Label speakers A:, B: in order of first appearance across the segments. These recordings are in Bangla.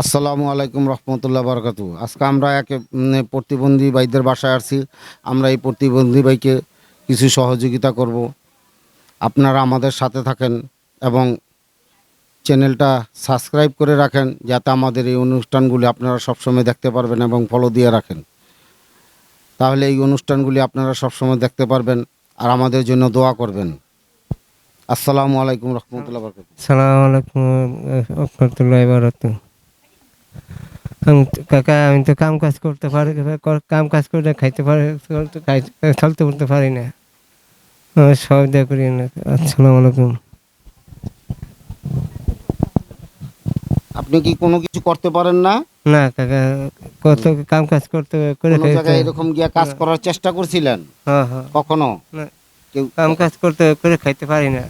A: আসসালামু আলাইকুম রহমতুল্লাহ বারকাতু আজকে আমরা এক প্রতিবন্ধী ভাইদের বাসায় আসছি। আমরা এই প্রতিবন্ধী ভাইকে কিছু সহযোগিতা করব। আপনারা আমাদের সাথে থাকেন এবং চ্যানেলটা সাবস্ক্রাইব করে রাখেন যাতে আমাদের এই অনুষ্ঠানগুলি আপনারা সবসময় দেখতে পারবেন এবং ফলো দিয়ে রাখেন। তাহলে এই অনুষ্ঠানগুলি আপনারা সবসময় দেখতে পারবেন আর আমাদের জন্য দোয়া করবেন। আসসালামু আলাইকুম রহমতুল্লাহ বারকাতু
B: সালাম আলাইকুম রহমতুল্লাহ বারত আমি কাকা আমি তো কাম কাজ করতে পারি কাম কাজ করে খাইতে পারি চলতে উঠতে পারি না। আমি সহযোগিতা করি না। আসসালামু আলাইকুম।
A: আপনি কি কোনো কিছু করতে পারেন না?
B: না কাকা কত কাম কাজ করতে করে
A: কোনো জায়গায় এরকম গিয়ে কাজ করার চেষ্টা করছিলেন?
B: হ্যাঁ হ্যাঁ।
A: কখনো? কেউ
B: কাম কাজ করতে করে খাইতে পারি না।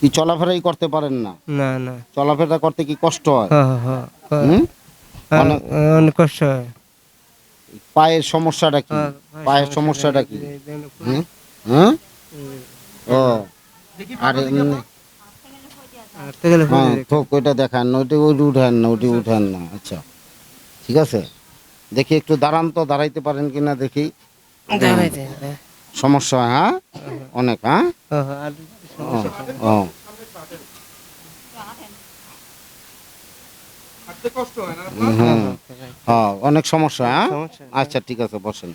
A: কি চলাফেরাই করতে পারেন না?
B: না না।
A: চলাফেরা করতে কি কষ্ট হয়?
B: হ্যাঁ হ্যাঁ? হ্যাঁ,
A: অনেক-
B: অনেক কষ্ট হয়।
A: পায়ের সমস্যাটা কি?
B: হ্যাঁ,
A: পায়ের সমস্যাটা কি?
B: হুম।
A: হুম? হ্যাঁ ও আর হ্যাঁ তো ওইটা দেখান না ওইটা ওইটি উঠেন না ওইটি উঠেন না আচ্ছা। ঠিক আছে? দেখি একটু দাঁড়ান তো দাঁড়াইতে পারেন কিনা দেখি।
B: হ্যাঁ।
A: সমস্যা হয়, হ্যাঁ? অনেক হ্যাঁ?
B: হ্যাঁ,
A: ও, ও হুম হ্যাঁ। অনেক সমস্যা হ্যাঁ? আচ্ছা ঠিক আছে বসেন।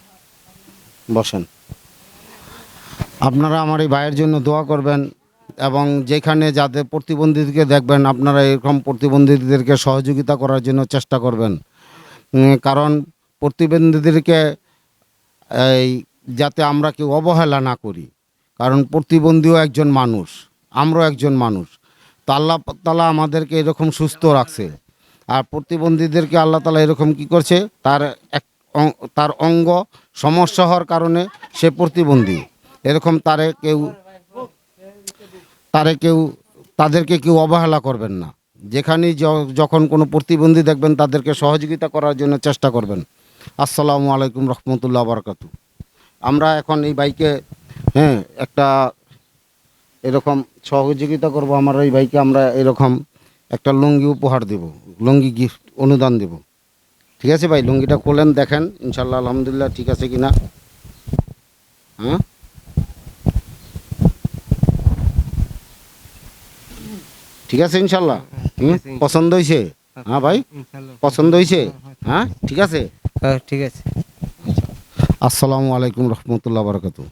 A: বসেন। আপনারা আমার এই ভাইয়ের জন্য দোয়া করবেন এবং যেখানে যাদের প্রতিবন্ধীদেরকে দেখবেন আপনারা এরকম প্রতিবন্ধীদেরকে সহযোগিতা করার জন্য চেষ্টা করবেন। কারণ প্রতিবন্ধীদেরকে এই যাতে আমরা কেউ অবহেলা না করি। কারণ প্রতিবন্ধীও একজন মানুষ আমরাও একজন মানুষ। তো আল্লাহ তালা আমাদেরকে এরকম সুস্থ রাখছে। আর প্রতিবন্ধীদেরকে আল্লাহ তালা এরকম কি করছে? তার এক তার অঙ্গ সমস্যা হওয়ার কারণে সে প্রতিবন্ধী। এরকম তারে কেউ তারে কেউ, তাদেরকে কেউ অবহেলা করবেন না। যেখানেই যখন কোনো প্রতিবন্ধী দেখবেন, তাদেরকে সহযোগিতা করার জন্য চেষ্টা করবেন। আসসালামু আলাইকুম রহমতুল্লাহ বারকাতু। আমরা এখন এই বাইকে হ্যাঁ একটা এরকম সহযোগিতা করব। আমার এই বাইকে আমরা এরকম একটা লুঙ্গি উপহার দেব লুঙ্গি গিফট অনুদান দেব। ঠিক আছে ভাই? লুঙ্গিটা খোলেন দেখেন। ইনশাল্লাহ আলহামদুলিল্লাহ ঠিক আছে কিনা? হ্যাঁ? ঠিক আছে ইনশাল্লাহ হুম? পছন্দ হয়েছে? হ্যাঁ ভাই? পছন্দ হয়েছে? হ্যাঁ ঠিক আছে।
B: হ্যাঁ ঠিক আছে।
A: আসসালামু আলাইকুম রহমতুল্লাহ বারকাতু